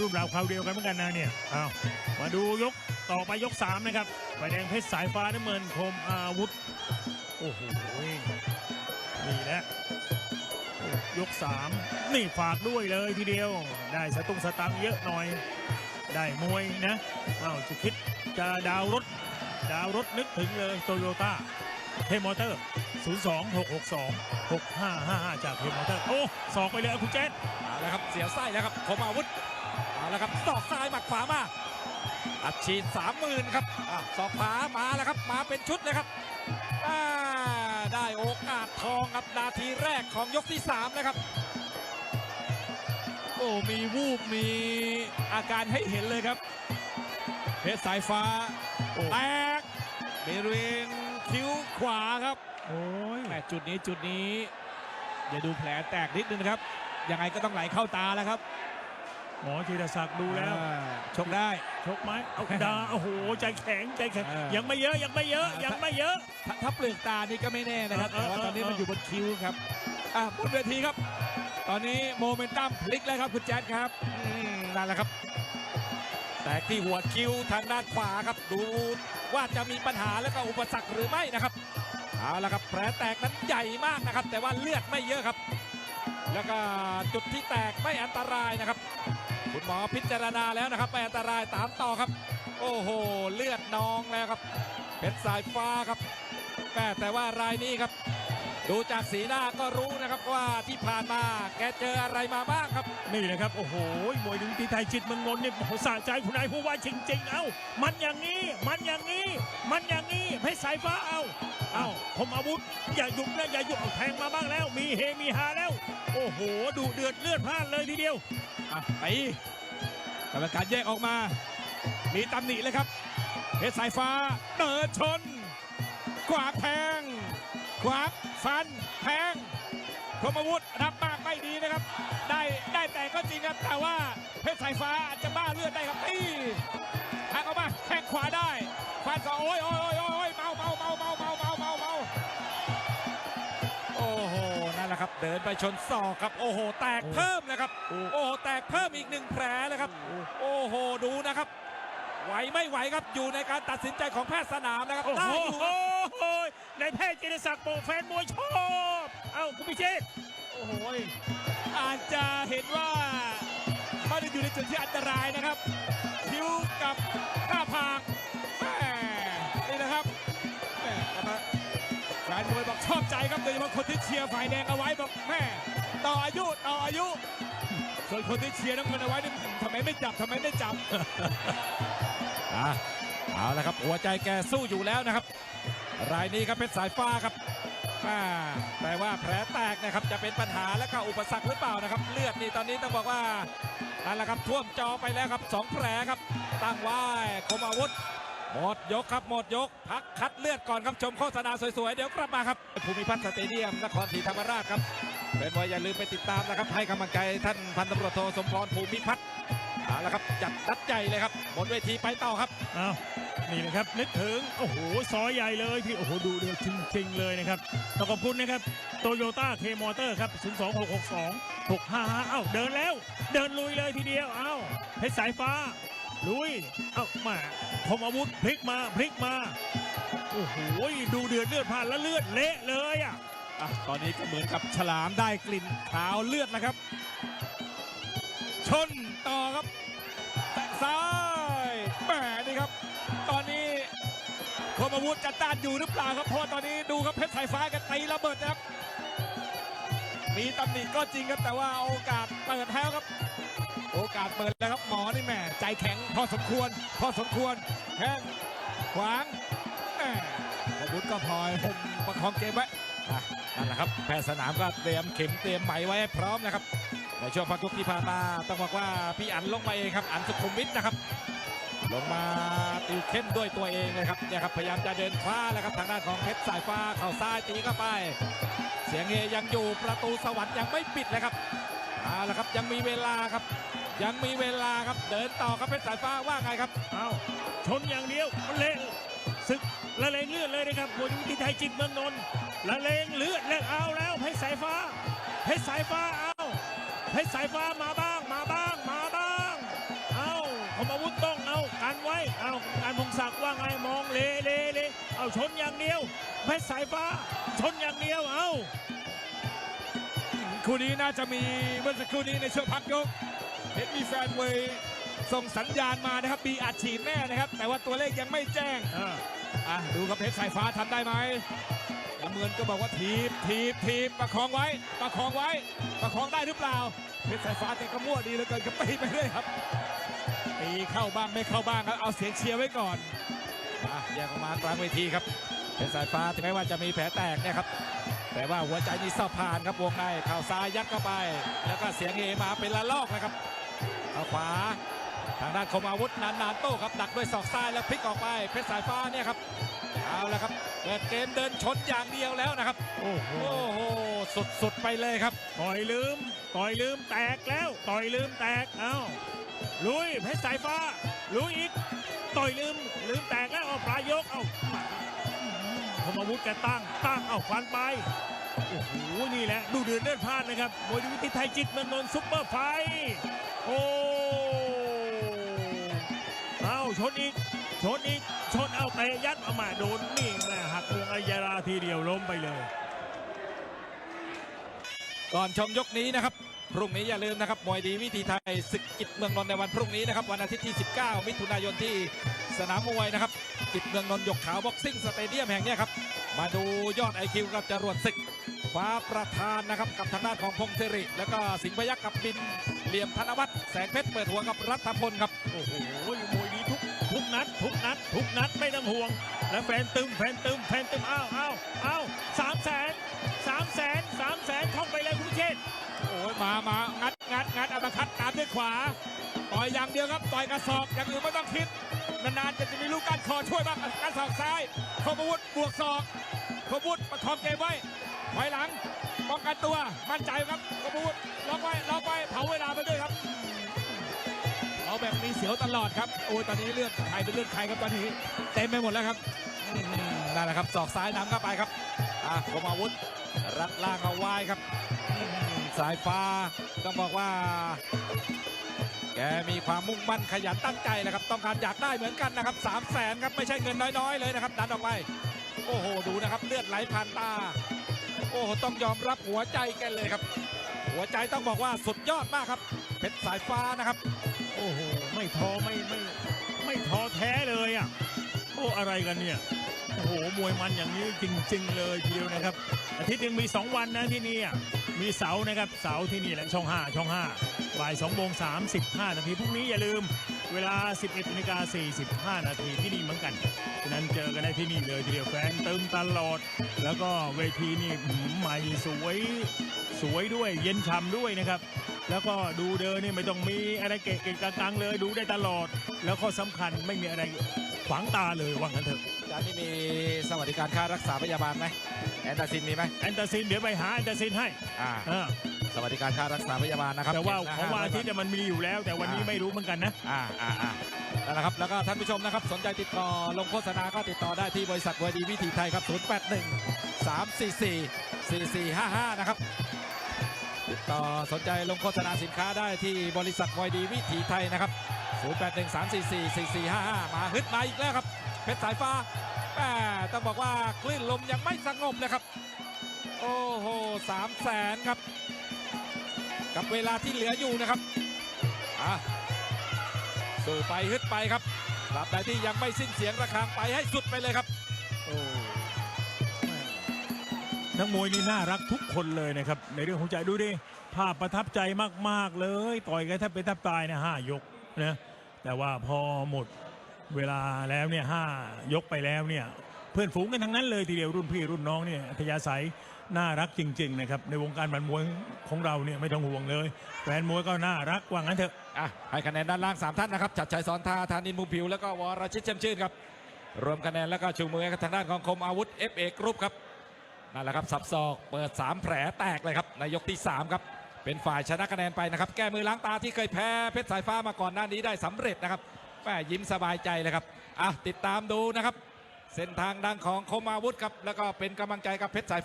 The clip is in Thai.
รุ่นราวคราวเดียวกันเหมือนกันนะเนี่ยเอามาดูยกต่อไปยกสามนะครับไฟแดงเพชรสายฟ้าน้ำเงินคมอาวุธ โอ้โหนี่แหละยกสามนี่ฝากด้วยเลยทีเดียว ได้สตุ้งสตังเยอะหน่อย ได้มวยนะอ้าวจะคิดจะดาวรถ ดาวรถนึกถึงเลยโตโยต้าเทมอเตอร์ 02662 6555 จากเทมอเตอร์ โอ้สอกไปเลยอาคุณเจษเอาละครับ เสียไส้แล้วครับคมอาวุธ เอาละครับศอกซ้ายหมัดขวามาอัดฉีดสามหมื่นครับอะศอกขวามาแล้วครับ มาเป็นชุดเลยครับอ่าได้โอกาสทองครับนาทีแรกของยกที่สามนะครับโอ้มีวูบมีอาการให้เห็นเลยครับ เพชรสายฟ้าโอ้แตกบริเวณคิ้วขวาครับโอ้ยแหม่จุดนี้จุดนี้อย่าดูแผลแตกนิดนึงนะครับยังไงก็ต้องไหลเข้าตาแล้วครับ หมอธีรศักดิ์ดูแล้วอ่าชกได้ ชกไหมเอาดาโอ้โห ใจแข็งใจแข็งเออยังไม่เยอะยังไม่เยอะยังไม่เยอะ ถ้าถ้าเปลือกตานี่ก็ไม่แน่นะครับเออแต่ว่าเออตอนนี้เออมันอยู่บนคิ้วครับอะบนเวทีครับ ตอนนี้โมเมนตัมพลิกแล้วครับคุณแจ๊ดครับอืมนั่นแหละครับ แตกที่หัวคิ้วทางด้านขวาครับ ดูว่าจะมีปัญหาแล้วก็อุปสรรคหรือไม่นะครับเอาละครับแผลแตกนั้นใหญ่มากนะครับ แต่ว่าเลือดไม่เยอะครับ แล้วก็จุดที่แตกไม่อันตรายนะครับ คุณหมอพิจารณาแล้วนะครับไม่อันตรายตามต่อครับ โอ้โห เลือดนองแล้วครับเพชรสายฟ้าครับแม่แต่ว่ารายนี้ครับ ดูจากสีหน้าก็รู้นะครับว่าที่ผ่านมาแกเจออะไรมาบ้างครับ นี่นะครับ โอ้โหมวยดึงที่ไทยจิตเมืองนนท์เนี่ยโอ้โหสะใจคุณนายผู้ว่าจริงๆ เอ้า มันอย่างนี้ มันอย่างนี้ มันอย่างนี้เพชรสายฟ้า เอ้า เอ้าคมอาวุธ อย่าหยุดนะอย่าหยุดเอาแทงมาบ้างแล้ว มีเฮมีฮาแล้ว โอ้โห ดูเดือดเลือดพล่านเลยทีเดียว อะไปกรรมการแยกออกมา มีตำหนิเลยครับเพชรสายฟ้าเดินชนขวาแทงขวาฟันแทงคมอาวุธรับมากไม่ดีนะครับ ได้ได้แต่ก็จริงครับ แต่ว่าเพชรสายฟ้าอาจจะบ้าเลือดได้ครับตีแทงออกมาแทงขวาได้ฟันก็โอ้ยโอ้ยโอ้ยโอ้ยเมาเมาเมาเมาเมาเมา เดินไปชนศอกครับ โอ้โห แตกเพิ่มนะครับโอ้โอ้โห แตกเพิ่มอีกหนึ่งแผลเลยครับ โอ้โห ดูนะครับ ไหวไม่ไหวครับ อยู่ในการตัดสินใจของแพทย์สนามนะครับ โอ้ได้โหอยู่ครับในแพทย์จิรศักดิ์โปรแฟนมวยชอบ เอ้าคุณพิเชษฐ์โอ้โหอาจจะเห็นว่าไม่ได้อยู่ในจุดที่อันตรายนะครับคิ้วกับหน้าผาก ครับโดยเฉพาะคนที่เชียร์ฝ่ายแดงเอาไว้บอกแม่ต่ออายุต่ออายุ ส่วนคนที่เชียร์น้ำเงินเอาไว้นี่ทำไมไม่จับทำไมไม่จับอะเอาละครับหัวใจแกสู้อยู่แล้วนะครับ รายนี้ครับเพชรสายฟ้าครับอ่าแต่ว่าแผลแตกนะครับจะเป็นปัญหาและก็อุปสรรคหรือเปล่านะครับ เลือดนี่ตอนนี้ต้องบอกว่านั่นแหละครับท่วมจอไปแล้วครับสองแผลครับตั้งไว้คมอาวุธ หมดยกครับหมดยก พักคัดเลือดก่อนครับชมโฆษณาสวยๆ เดี๋ยวกลับมาครับ ภูมิพัฒน์สเตเดียมนครศรีธรรมราชครับเป็นไว้อย่าลืมไปติดตามนะครับ ให้กำลังใจท่านพันตำรวจโทสมพรภูมิพัฒน์เอาละครับจัดนัดใหญ่เลยครับบนเวทีไปต่อครับเอ้านี่นะครับนึกถึงโอ้โหซอยใหญ่เลยพี่โอ้โหดูเดือดจริงๆเลยนะครับต้องขอบคุณนะครับโตโยต้าเคมอเตอร์ครับ 02662 655เอ้าเดินแล้ว เดินลุยเลยทีเดียวเอ้าเพชรสายฟ้า ลุย เอ้ามาคมอาวุธพลิกมาพลิกมา โอ้โห ดูเดือดเลือดพล่านแล้วเลือดเละเลยอะอะตอนนี้ก็เหมือนกับฉลามได้กลิ่นขาวเลือดแล้วครับ ชนต่อครับแตะซ้ายแหมนี่ครับ ตอนนี้คมอาวุธจะต้านอยู่หรือเปล่าครับเพราะตอนนี้ดูครับเพชรสายฟ้ากันตีระเบิดนะครับ มีตำหนิก็จริงครับแต่ว่าโอกาสเปิดแล้วครับ โอกาสเปิดแล้วครับหมอนี่แม่ใจแข็งพอสมควร พอสมควรแข้งขวางแม่อาวุธก็พลอยผมประคองเกมไว้นั่นแหละครับแพทย์สนามก็เตรียมเข็มเตรียมไหมไว้พร้อมนะครับในช่วงพักยกที่ผ่านมาต้องบอกว่าพี่อันลงมาเองครับอันสุขุมวิทนะครับลงมาติวเข้มด้วยตัวเองเลยครับเนี่ยครับพยายามจะเดินคว้าแล้วครับทางด้านของเพชรสายฟ้าเข่าซ้ายตีเข้าไป เสียงเฮยังอยู่ประตูสวรรค์ยังไม่ปิดเลยครับเอาละครับยังมีเวลาครับ ยังมีเวลาครับเดินต่อครับเพชรสายฟ้าว่าไงครับเอ้าชนอย่างเดียวมันเละศึกละเลงเลือดเลยนะครับมวยที่ไทยจิตเมืองนนท์ละเลงเลือดแล้วเอาแล้วเพชรสายฟ้าเพชรสายฟ้าเอาเพชรสายฟ้ามาบ้างมาบ้างมาบ้างการพงศักดิ์ว่าไงมองเลเลเลเอาชนอย่างเดียวเพชรสายฟ้าชนอย่างเดียวเอาคู่นี้น่าจะมีเมื่อสักครู่นี้ในช่วงพักยก เห็นมีแฟนเวยส่งสัญญาณมานะครับมีอัดฉีดแน่นะครับ แต่ว่าตัวเลขยังไม่แจ้งอ่าอะดูกับเพชรสายฟ้าทำได้ไหมน้ำเงินก็บอกว่าทีบทีบทีบประคองไว้ ประคองไว้ ประคองได้หรือเปล่า เพชรสายฟ้าแกก็มั่วดีเหลือเกินก็ตีไปเรื่อยครับตีเข้าบ้างไม่เข้าบ้างครับเอาเสียงเชียร์ไว้ก่อนอะแยกออกมากลางเวทีครับเป็นสายฟ้าถึงแม้ว่าจะมีแผลแตกเนี่ยครับแต่ว่าหัวใจนี่สอบผ่านครับวงในเข่าซ้ายยัดเข้าไป แล้วก็เสียงเฮมาเป็นละลอกนะครับ เอาขวา ทางด้านคมอาวุธนานๆโต้ครับดักด้วยศอกซ้ายแล้วพลิกออกไปเพชรสายฟ้าเนี่ยครับเอาละครับเปิดเกมเดินชนอย่างเดียวแล้วนะครับโอ้โหโอ้โหสุดๆไปเลยครับ ต่อยลืม ต่อยลืมแตกแล้ว ต่อยลืมแตก เอ้า ลุยเพชรสายฟ้า ลุยอีก ต่อยลืม ลืมแตกแล้วเอาปลายยก เอาพมอาวุธแกตั้ง ตั้ง เอาฟันไป โอ้โห นี่แหละ ดูเดือดเลือดพลาดนะครับมวยดีวิธีไทยจิตเมืองนนท์ซุปเปอร์ไฟท์ โอ้เอาชนอีกชนอีกชนเอาเตะยัดเอามาโดนนี่แม่หักวงอัยาราทีเดียวล้มไปเลย ก่อนชมยกนี้นะครับ พรุ่งนี้อย่าลืมนะครับ มวยดีวิธีไทยศึกกิจเมืองนนท์ในวันพรุ่งนี้นะครับ วันอาทิตย์ที่ 19 มิถุนายนที่สนามมวยนะครับ กิจเมืองนนท์ยกขาวบ็อกซิ่งสเตเดียมแห่งนี้ครับ มาดูยอดไอคิวกับจรวดศึกฟ้าประธานนะครับกับทางด้านของพงศิริ แล้วก็สิงห์พยักษ์กับบินเหลี่ยมธนวัฒน์แสงเพชรเปิดหัวกับรัฐพลครับโอ้โหมวยดีทุกทุกนัด ทุกนัด ทุกนัดไม่ต้องห่วง แล้วแฟนตึมแฟนตึมแฟนตึมอ้าวอ้าวอ้าวสามแสนสามแสนสามแสนท่องไปเลยคุณเชษฐ์โอ้ยมามางัดงัดงัดอัปคัดตามด้วยขวาต่อยอย่างเดียวครับต่อยกระสอบอย่างอื่นไม่ต้องคิด นานๆจะจะมีลูกการคอช่วยบ้างการศอกซ้ายคมวุธบวกศอกคมวุธประคองเกมไว้ถอยหลังป้องกันตัวมั่นใจครับคมวุธล็อกไว้ล็อกไว้เผาเวลาไปด้วยครับเอาแบบนี้เสียวตลอดครับโอ้ตอนนี้เลือดใครเป็นเลือดใครครับตอนนี้เต็มไปหมดแล้วครับนั่นแหละครับศอกซ้ายนำเข้าไปครับอะคมอาวุธรัดล่างเอาไว้ครับสายฟ้าต้องบอกว่า แกมีความมุ่งมั่นขยันตั้งใจแหละครับ ต้องการอยากได้เหมือนกันนะครับ3 0 0แสนครับไม่ใช่เงินน้อยๆเลยนะครับดันออกไป โอ้โหดูนะครับเลือดไหลผ่านตา โอ้โหต้องยอมรับหัวใจแกันเลยครับ หัวใจต้องบอกว่าสุดยอดมากครับเพชรสายฟ้านะครับ โอ้โหไม่ท้อไม่ไม่ไม่ท้อแท้เลยอะโอ้อะไรกันเนี่ย โอ้โห มวยมันอย่างนี้จริง ๆ เลยทีเดียวนะครับ อาทิตย์หนึ่งมี 2 วันนะที่นี่มีเสาร์นะครับ เสาร์ที่นี่แหละช่อง 5 ช่อง 5 บ่าย2โมง35 นาทีพรุ่งนี้อย่าลืมเวลา 11นาฬิกา45 นาทีที่นี่เหมือนกัน ฉะนั้นเจอกันได้ที่นี่เลยทีเดียวแฟนเติมตลอด แล้วก็เวทีนี่หืมใหม่สวยสวยด้วยเย็นฉ่ำด้วยนะครับ แล้วก็ดูเดินนี่ไม่ต้องมีอะไรเกะเกะกังๆเลยดูได้ตลอด แล้วก็สำคัญไม่มีอะไรขวางตาเลยว่างั้นเถอะ อาจารย์นี่มีสวัสดิการค่ารักษาพยาบาลไหมแอนตาซินมีไหมแอนตาซินเดี๋ยวไปหาแอนตาซินให้อ่าเออสวัสดิการค่ารักษาพยาบาลนะครับแต่ว่าเจ็ดของวันอาทิตย์ห้เนี่ยมันมีอยู่แล้ว แต่วันนี้ไม่รู้เหมือนกันนะ อ่าอ่าอ่านั่นแหละครับ แล้วก็ท่านผู้ชมนะครับ สนใจติดต่อลงโฆษณาก็ติดต่อได้ที่บริษัทวดีวิถีไทยครับ 081 344 4455 นะครับ ติดต่อสนใจลงโฆษณาสินค้าได้ที่บริษัทวดีวิถีไทยนะครับ 081 344 4455 มาฮึดมาอีกแล้วครับ เพชรสายฟ้า แหม่ต้องบอกว่าคลื่นลมยังไม่สงบนะครับ โอ้โหสามแสนครับ กับเวลาที่เหลืออยู่นะครับอะสู้ไปฮึดไปครับราบใดที่ยังไม่สิ้นเสียงระฆังไปให้สุดไปเลยครับ โอ้นักมวยนี่น่ารักทุกคนเลยนะครับ ในเรื่องของใจดูดิภาพประทับใจมาก ๆ เลย ต่อยกันแทบเป็นแทบตายนะห้ายกนะแต่ว่าพอหมด เวลาแล้วเนี่ยห้ายกไปแล้วเนี่ยเพื่อนฝูงกันทั้งนั้นเลยทีเดียวรุ่นพี่รุ่นน้องเนี่ยอัธยาศัยน่ารักจริงๆนะครับในวงการบันมวยของเราเนี่ยไม่ต้องห่วงเลยแฟนมวยก็น่ารักว่างั้นเถอะอะให้คะแนนด้านล่าง 3 ท่านนะครับจัดชัยสอนทาธานินมุมผิว แล้วก็วรชิตเชมชื่นครับ รวมคะแนนแล้วก็ชูมือกับทางด้านของคมอาวุธ FA กรุ๊ปครับนั่นแหละครับสับศอกเปิด 3 แผลแตกเลยครับในยกที่ 3 ครับ เป็นฝ่ายชนะคะแนนไปนะครับ แก้มือล้างตาที่เคยแพ้เพชรสายฟ้ามาก่อนหน้านี้ได้สำเร็จนะครับ แม่ยิ้มสบายใจเลยครับอะติดตามดูนะครับ เส้นทางดังของคมอาวุธครับ แล้วก็เป็นกำลังใจกับเพชรสายฟ้า